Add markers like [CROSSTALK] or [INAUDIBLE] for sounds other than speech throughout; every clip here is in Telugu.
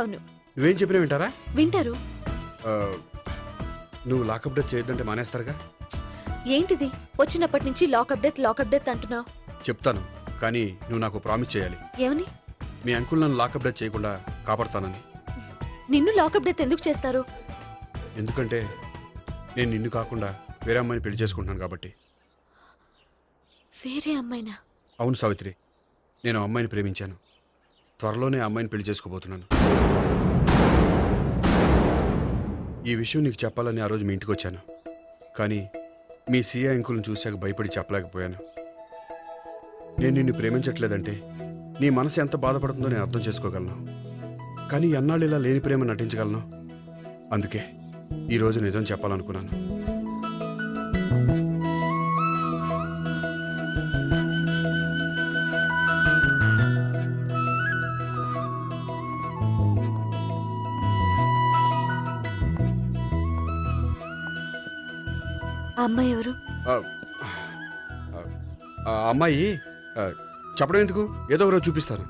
అవును నువ్వేం చెప్పినా వింటారా వింటారు నువ్వు లాకప్ డెత్ చేయొద్దంటే మానేస్తారుగా ఏంటిది వచ్చినప్పటి నుంచి లాకప్ డెత్ లాకప్ డెత్ అంటున్నావు చెప్తాను కానీ నువ్వు నాకు ప్రామిస్ చేయాలి ఏమని మీ అంకుల్ నన్ను లాకప్ డెత్ చేయకుండా కాపాడతానని నిన్ను లాకప్ డెత్ ఎందుకు చేస్తారు ఎందుకంటే నేను నిన్ను కాకుండా వేరే అమ్మాయిని పెళ్లి చేసుకుంటున్నాను కాబట్టి వేరే అమ్మాయినా అవును సావిత్రి నేను అమ్మాయిని ప్రేమించాను త్వరలోనే అమ్మాయిని పెళ్లి చేసుకోబోతున్నాను ఈ విషయం నీకు చెప్పాలని ఆ రోజు మీ ఇంటికి వచ్చాను కానీ మీ సీఏ అంకులను చూశాక భయపడి చెప్పలేకపోయాను నేను నిన్ను ప్రేమించట్లేదంటే నీ మనసు ఎంత బాధపడుతుందో నేను అర్థం చేసుకోగలను కానీ ఎన్నాళ్ళు ఇలా లేని ప్రేమ నటించగలను అందుకే ఈరోజు నిజం చెప్పాలనుకున్నాను అమ్మాయి చెప్పడం ఎందుకు ఏదో ఒకరోజు రోజు చూపిస్తాను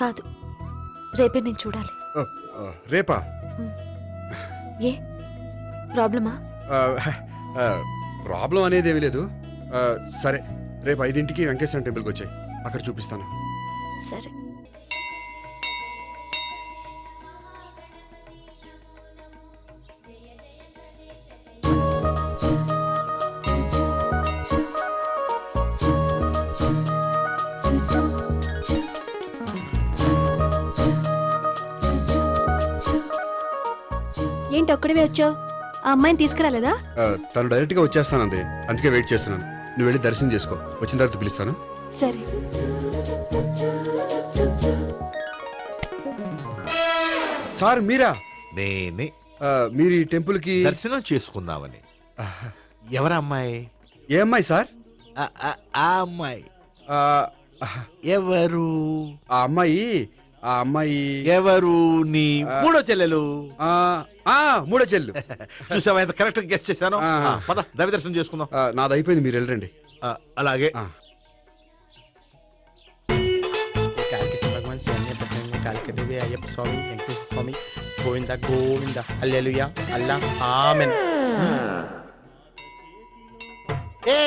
కాదు రేపే నేను చూడాలి రేపా ఏ ప్రాబ్లమా ప్రాబ్లం అనేది ఏమీ లేదు సరే రేపు ఐదింటికి వెంకటేశ్వర టెంపుల్కి వచ్చాయి అక్కడ చూపిస్తాను సరే ఏంటి ఒక్కడివే వచ్చావు ఆ అమ్మాయిని తీసుకురాలేదా తను డైరెక్ట్ గా వచ్చేస్తానండి అందుకే వెయిట్ చేస్తున్నాను నువ్వు వెళ్ళి దర్శనం చేసుకో వచ్చిన తర్వాత పిలుస్తాను సరే సార్ మీరా నేనే మీరు ఈ టెంపుల్ కి దర్శనం చేసుకుందామని ఎవరా అమ్మాయి ఏ అమ్మాయి సార్ ఆ అమ్మాయి ఎవరు ఆ అమ్మాయి ఆ అమ్మాయి ఎవరు నీ మూడో చెల్లెలు ఆ, ఆ, మూడో చెల్లు [LAUGHS] చూసావా ఎంత కరెక్ట్ గెస్ట్ చేశాను ఆ. పద దవి దర్శనం చేసుకుందాం ఆ, నాది అయిపోయింది మీరు వెళ్ళండి ఆ, అలాగే Ayyappa Swami Venkateswara Swami Govinda Govinda hallelujah Allah amen ఏ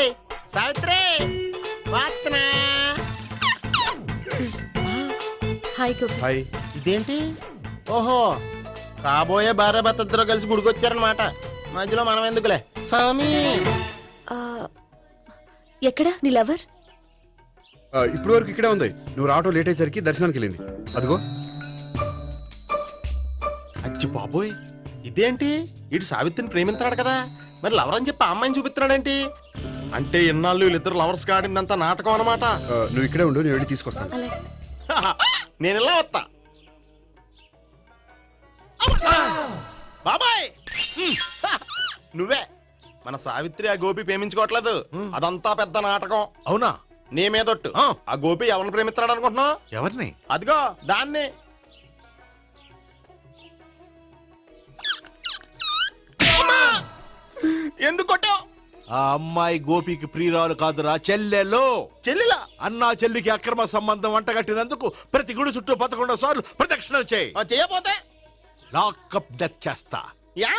సావిత్రి వాత్నా హాయ్ హాయ్ ఇదేంటి ఓహో కాబోయే భార్య భర్త ఇద్దరు కలిసి గుడికొచ్చారనమాట మధ్యలో మనం ఎందుకులే స్వామి ఎక్కడ నీ లవర్ ఇప్పుడు వరకు ఇక్కడే ఉంది నువ్వు రావటం లేట్ అయ్యేసరికి దర్శనానికి వెళ్ళింది అదిగో అచ్చి బాబోయ్ ఇదేంటి ఇటు సావిత్రిని ప్రేమించాడు కదా మరి లవర్ అని చెప్పి అమ్మాయిని చూపిస్తున్నాడేంటి అంటే ఇన్నాళ్ళు వీళ్ళిద్దరు లవర్స్ కాడిందంతా నాటకం అనమాట నువ్వు ఇక్కడే ఉండు నేను వెళ్ళి తీసుకొస్తాను [LAUGHS] నేను ఇలా వస్తా బాబాయ్ [LAUGHS] నువ్వే మన సావిత్రి ఆ గోపి ప్రేమించుకోవట్లేదు అదంతా పెద్ద నాటకం అవునా నీ మీదొట్టు ఆ గోపి ఎవరిని ప్రేమిస్తాడు అనుకుంటున్నావు ఎవరిని అదిగో దాన్ని ఎందుకు కొట్టావు ఆ అమ్మాయి గోపికి ప్రియురాలు కాదురా చెల్లెలో చెల్లెలా అన్నా చెల్లికి అక్రమ సంబంధం కట్టినందుకు ప్రతి గుడి చుట్టూ పదకొండు సార్లు ప్రదక్షిణలు చేయి చేయబోతే లాక్అప్ డెత్ చేస్తా యా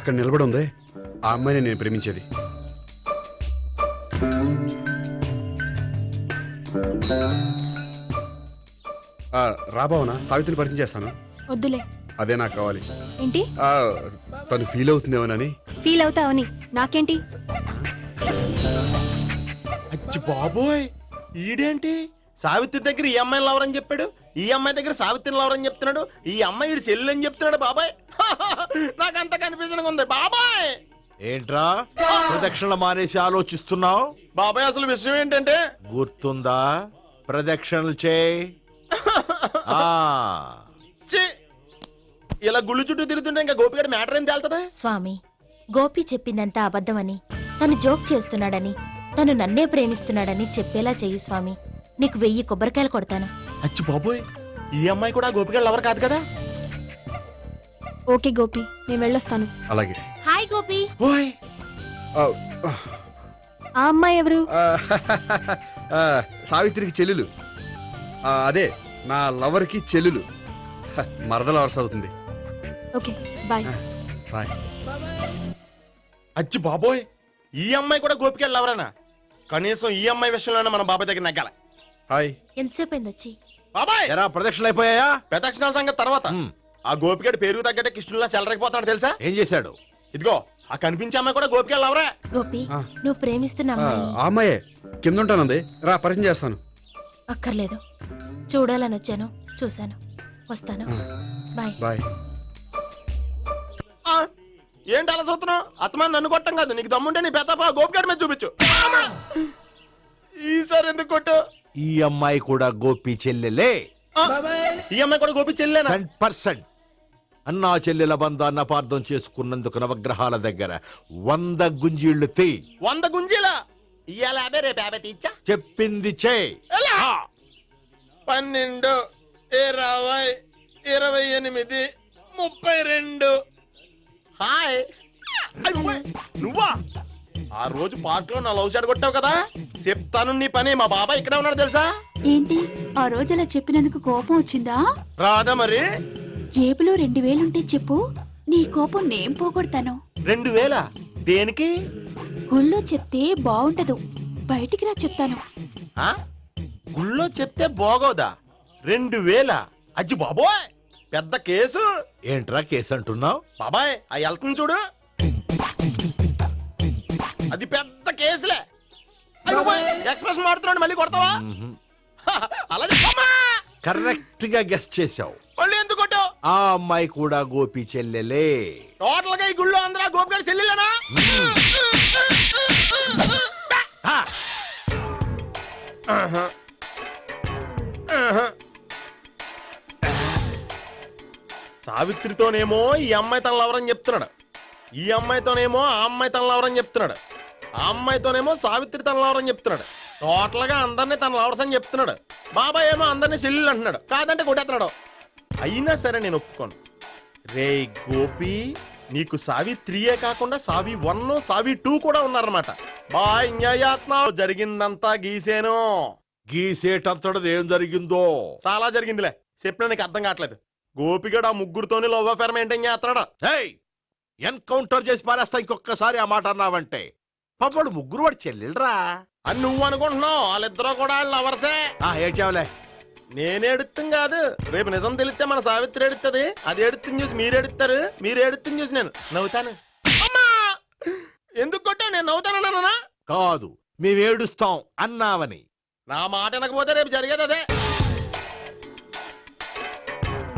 అక్కడ నిలబడి ఉంది ఆ అమ్మాయిని నేను ప్రేమించేది ఆ, రా సావిత్రిని పరిచయం చేస్తాను వద్దులే అదే నాకు కావాలి ఏంటి ఆ, తను ఫీల్ అవుతుందేమోనని ఫీల్ అవుతావని నాకేంటి బాబోయ్ ఈడేంటి సావిత్రి దగ్గర ఈ అమ్మాయిని లవరని చెప్పాడు ఈ అమ్మాయి దగ్గర సావిత్రిని లవరని చెప్తున్నాడు ఈ అమ్మాయి ఈడు చెల్లెలు అని చెప్తున్నాడు బాబాయ్ [LAUGHS] నాకు అంత కన్ఫ్యూజన్ ఉంది బాబాయ్ ఏంట్రా ప్రదక్షిణ మానేసి ఆలోచిస్తున్నావు బాబాయ్ అసలు విషయం ఏంటంటే గుర్తుందా ప్రదక్షిణలు చే [LAUGHS] ఆ ఇలా గుళ్ళు చుట్టూ తిరుగుతుంటే ఇంకా గోపిగడ మ్యాటర్ ఏం తేల్తదా స్వామి గోపి చెప్పిందంతా అబద్ధమని తను జోక్ చేస్తున్నాడని తను నన్నే ప్రేమిస్తున్నాడని చెప్పేలా చెయ్యి స్వామి నీకు వెయ్యి కొబ్బరికాయలు కొడతాను అచ్చి బాబోయ్ ఈ అమ్మాయి కూడా గోపిగడ ఎవరు కాదు కదా ఓకే గోపి నేను వెళ్ళొస్తాను అలాగే హాయ్ గోపి ఓయ్ ఆ అమ్మాయి ఎవరు సావిత్రికి చెల్లెలు అదే నా లవర్కి చెల్లెలు హ, మరద లవర్స్ అవుతుంది అచ్చి బాబోయ్ ఈ అమ్మాయి కూడా గోపికెళ్ళి ఎవరనా కనీసం ఈ అమ్మాయి విషయంలోనే మన బాబాయ్ దగ్గర నగ్గాల హాయ్ ఎంతసేపు అయింది వచ్చి బాబాయ్ ఎరా ప్రదక్షిణ అయిపోయాయా ప్రదక్షిణ సంగతి తర్వాత ఆ గోపికడు పేరు తగ్గట్టే కృష్ణులా చెలరకపోతాడు తెలుసా ఏం చేశాడు ఇదిగో ఆ కనిపించే అమ్మాయి కూడా గోపికెళ్ళి ఎవరా గోపి నువ్వు ఆ అమ్మాయే కింద ఉంటానంది రా పరిచయం చేస్తాను అక్కర్లేదు చూడాలని వచ్చాను చూశాను వస్తాను బాయ్ బాయ్ ఏంటి అలా చూస్తున్నావు అత్తమాన్ని నన్ను కొట్టం కాదు నీకు దమ్ముంటే నీ పెద్దపా గోపికాడి మీద చూపించు ఈసారి ఎందుకు కొట్టు ఈ అమ్మాయి కూడా గోపి చెల్లెలే ఈ అమ్మాయి కూడా గోపి చెల్లెన పర్సెంట్ అన్నా చెల్లెల బంధాన్ని అపార్థం చేసుకున్నందుకు నవగ్రహాల దగ్గర వంద గుంజీళ్లు తీ వంద గుంజీల ఇవాళ యాభై రేపు యాభై తీచ్చా చెప్పింది చే పన్నెండు ఇరవై ఇరవై ఎనిమిది ముప్పై రెండు హాయ్ నువ్వా ఆ రోజు పార్క్ లో నా లవ్ షాట్ కొట్టావు కదా చెప్తాను నీ పని మా బాబాయ్ ఇక్కడే ఉన్నాడు తెలుసా ఏంటి ఆ రోజు అలా చెప్పినందుకు కోపం వచ్చిందా రాదా మరి జేబులో రెండు వేలుంటే చెప్పు నీ కోపం నేను పోగొడతాను రెండు వేల దేనికి గుళ్ళో చెప్తే బాగుండదు బయటికి రా చెప్తాను ఆ గుళ్ళో చెప్తే బాగోదా రెండు వేల అజ్జి బాబోయ్ పెద్ద కేసు ఏంట్రా కేసు అంటున్నావు బాబాయ్ ఆ వెళ్తుంది చూడు అది పెద్ద కేసులే ఎక్స్ప్రెస్ మారుతున్నాడు మళ్ళీ కొడతావా అలాగే కరెక్ట్ గా గెస్ట్ చేశావు మళ్ళీ ఎందుకు కొట్టావు ఆ అమ్మాయి కూడా గోపి చెల్లెలే టోటల్ గా ఈ గుళ్ళో అందరూ గోపి గారి చెల్లెలేనా Uh-huh. Uh-huh. సావిత్రితోనేమో ఈ అమ్మాయి తల్లవరని చెప్తున్నాడు ఈ అమ్మాయితోనేమో ఆ అమ్మాయి తల్లవరని చెప్తున్నాడు ఆ అమ్మాయితోనేమో సావిత్రి తల్లవరని చెప్తున్నాడు టోటల్ గా అందరినీ తన లవర్స్ అని చెప్తున్నాడు బాబాయ్ ఏమో అందరినీ సెల్లు అంటున్నాడు కాదంటే కొట్టేస్తున్నాడు అయినా సరే నేను ఒప్పుకోను రే గోపి నీకు సావి త్రీయే కాకుండా సావి వన్ సావి టూ కూడా ఉన్నారన్నమాట బా న్యాయాత్మ జరిగిందంతా గీసేను గీసేటంతటది ఏం జరిగిందో చాలా జరిగిందిలే చెప్పినా నీకు అర్థం కావట్లేదు గోపిగడు ఆ ముగ్గురుతోనే లవ్ అఫేర్ మెయింటైన్ చేస్తాడా ఏయ్ ఎన్కౌంటర్ చేసి పారేస్తా ఇంకొకసారి ఆ మాట అన్నావంటే పాపడు ముగ్గురు వాడు చెల్లెలరా అని నువ్వు అనుకుంటున్నావు వాళ్ళిద్దరూ కూడా లవర్సే ఆ ఏడ్చావులే నేనే ఎడుతుంది కాదు రేపు నిజం తెలిస్తే మన సావిత్రి ఎడుతుంది అది ఎడుతుంది చూసి మీరు ఎడుతారు మీరు ఎడుతుంది చూసి నేను నవ్వుతాను అమ్మా ఎందుకు కొట్టా నేను నవ్వుతానన్నా కాదు మేము ఏడుస్తాం అన్నావని నా మాట వినకపోతే రేపు జరిగేది అదే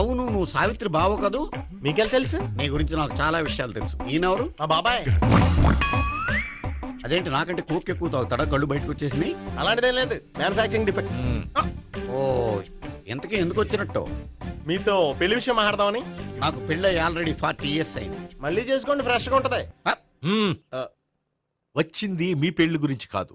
అవును నువ్వు సావిత్రి బావ కదూ మీకెల్ తెలుసు నీ గురించి నాకు చాలా విషయాలు తెలుసు ఈయనవరు బాబాయ్ అదేంటి నాకంటే కూక్ ఎక్కువ తాగుతాడా కళ్ళు బయటకు వచ్చేసి అలాంటిదేం లేదు మ్యానుఫాక్చరింగ్ డిఫెక్ట్ ఓ ఎంతకీ ఎందుకు వచ్చినట్టు మీతో పెళ్లి విషయం మాట్లాడదామని నాకు పెళ్ళి ఆల్రెడీ ఫార్టీ ఇయర్స్ అయింది మళ్ళీ చేసుకోండి ఫ్రెష్గా గా ఆ, వచ్చింది మీ పెళ్లి గురించి కాదు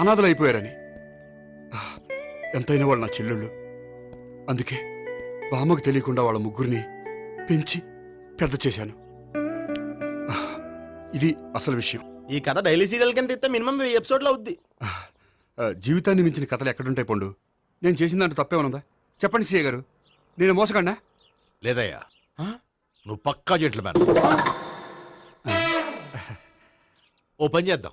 అనాథలు అయిపోయారని ఎంతైనా వాళ్ళు నా చెల్లెళ్ళు అందుకే బామ్మకు తెలియకుండా వాళ్ళ ముగ్గురిని పెంచి పెద్ద చేశాను ఇది అసలు విషయం ఈ కథ డైలీ సీరియల్ కింద ఇస్తే మినిమం ఎపిసోడ్లో అవుద్ది జీవితాన్ని మించిన కథలు ఎక్కడుంటాయి పండు నేను చేసిన దాంట్లో తప్పేమనుందా చెప్పండి సీఏ గారు నేను మోసకండా లేదయ్యా నువ్వు పక్కా చెట్లు మేడం ఓ పని చేద్దాం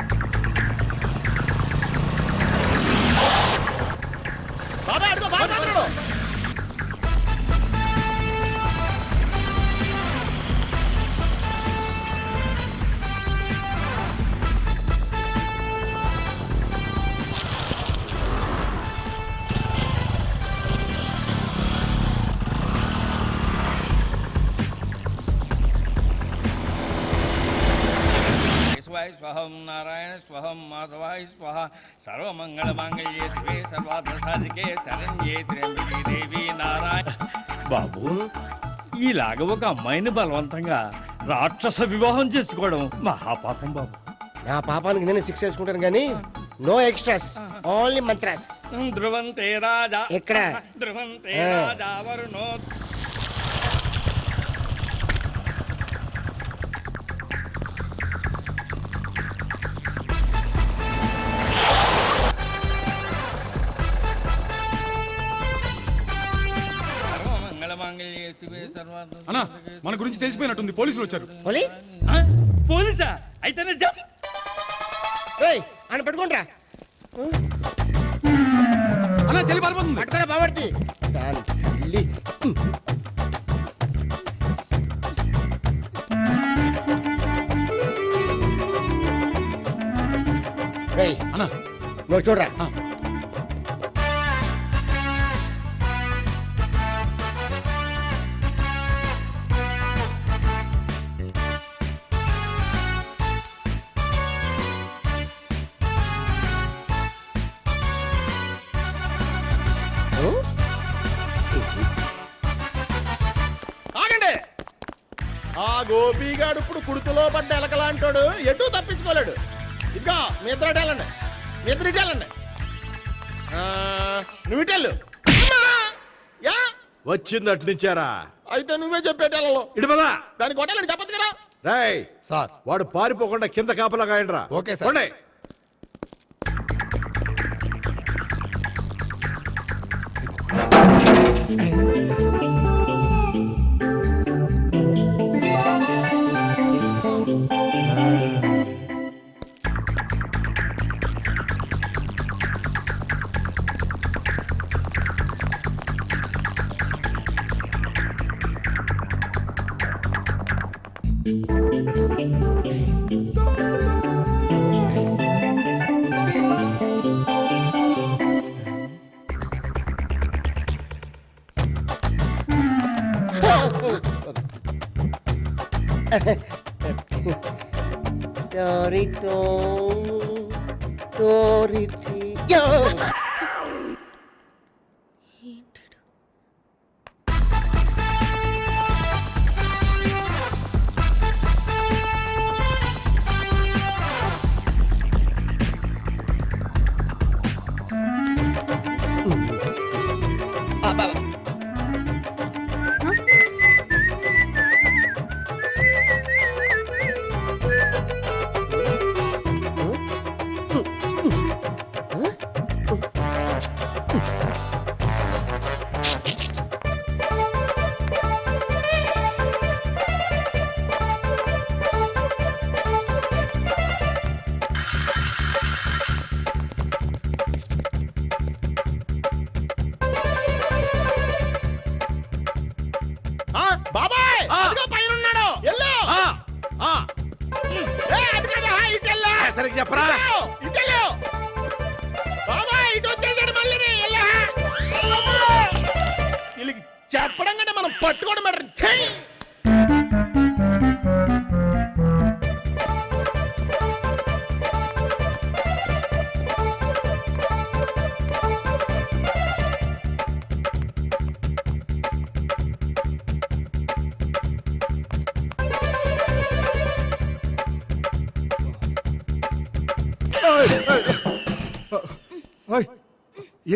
దేవి నారాయణ బాబు ఇలాగ ఒక అమ్మాయిని బలవంతంగా రాక్షస వివాహం చేసుకోవడం మహాపాపం బాబు నా పాపానికి నేను శిక్ష వేసుకుంటాను కానీ నో ఎక్స్ట్రాస్ ఓన్లీ మంత్రాస్ ధ్రువంతే రాజా ఎక్కడ ధ్రువంతే రాజా వరుణో Hmm? అన్నా మన గురించి తెలిసిపోయినట్టుంది పోలీసులు వచ్చారు పోలీసా అయితేనే జా అని పట్టుకుంటా అలా చలి పారిపోతుంది పట్టుకోరా బాబర్తి అన్నా చూడరా గోపిగాడు ఇప్పుడు కుడుతులో పడ్డ ఎలకలా అంటాడు ఎటు తప్పించుకోలేడు ఇంకా మీ ఇద్దరు ఇటెళ్ళండి మీ ఇద్దరు ఇటెళ్ళండి నువ్వు ఇటెళ్ళు యా వచ్చింది అటు అయితే నువ్వే ఇటు పదా దానికి కొట్టాలని చెప్పచ్చు కదా రాయ్ సార్ వాడు పారిపోకుండా కింద కాపలాగా ఓకే సార్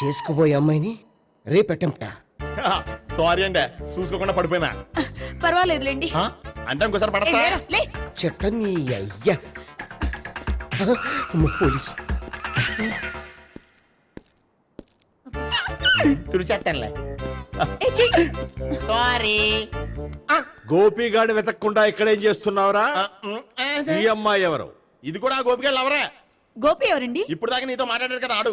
చేసుకుపోయే అమ్మాయిని రేప్ అటెంప్టా సారీ అండి చూసుకోకుండా పడిపోయినా పర్వాలేదులేండి ఆ? అంటే ఇంకోసారి పడతా లేరా, నీ అయ్యా అమ్మ, పోలీసు తుడిచేస్తానులే ఏ, చెయ్యి. చేస్తున్నావురా ఈ అమ్మాయి ఎవరు ఇది కూడా గోపికాళ్ళు అవరా గోపి ఎవరండి ఇప్పుడు దాకా నీతో మాట్లాడారు కదా ఆడు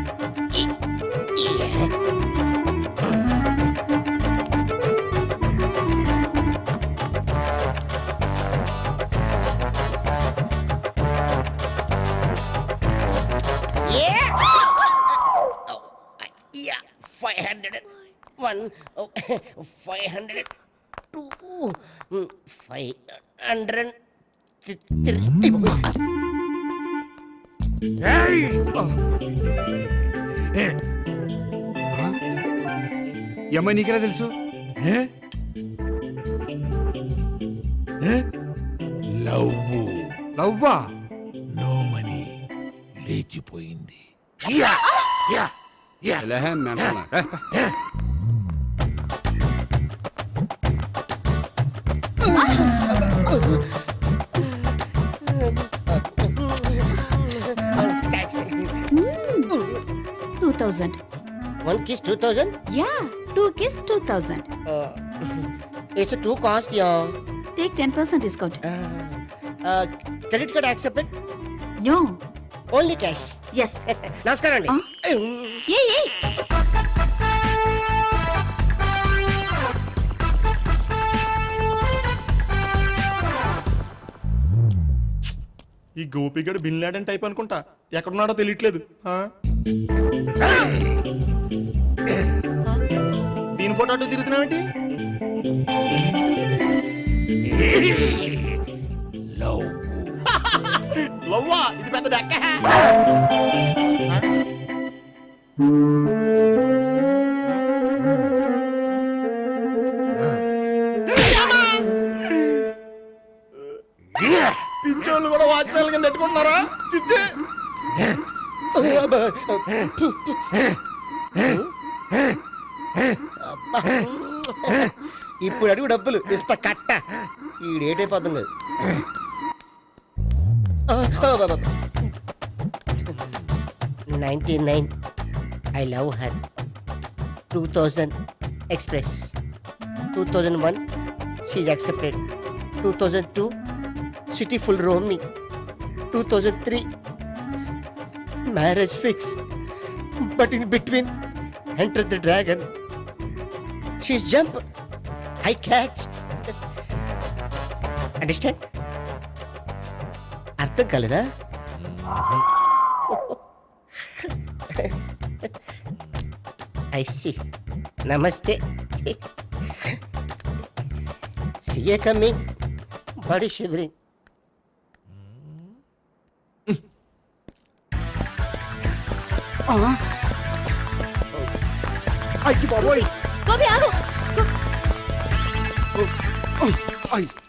five hundred one five hundred two five hundred three ఏమ్మా నీకెలా తెలుసు లవ్ లవ్వా నో మనీ లేచిపోయింది yeah yeah الأهم يا نطلع two One kiss 2000? Yeah two kiss two thousand Uh, it's a two cost, yeah. take ten percent discount Uh, uh, credit card accepted? no only cash yes నమస్కారం అండి ఈ గోపిగడు బిన్ టైప్ అనుకుంటా ఎక్కడున్నాడో తెలియట్లేదు దీని ఫోటో అటు తిరుగుతున్నావేంటి లవ్ [LAUGHS] ఇది పెద్ద కూడా వాచ్మెన్ కింద పెట్టుకుంటున్నారా ఇప్పుడు అడుగు డబ్బులు ఇస్తా కట్ట అయిపోతుంది 99, I love her. 2000, express. 2001, she is accepted. 2002, city full roaming. 2003, marriage fixed. But in between, enter the dragon. She's jump, I catch. Understand? అర్థం కాలేదా ఐసి నమస్తే సిఏ కమింగ్ బాడీ షివరింగ్ అయ్యి బాబోయ్ గోపి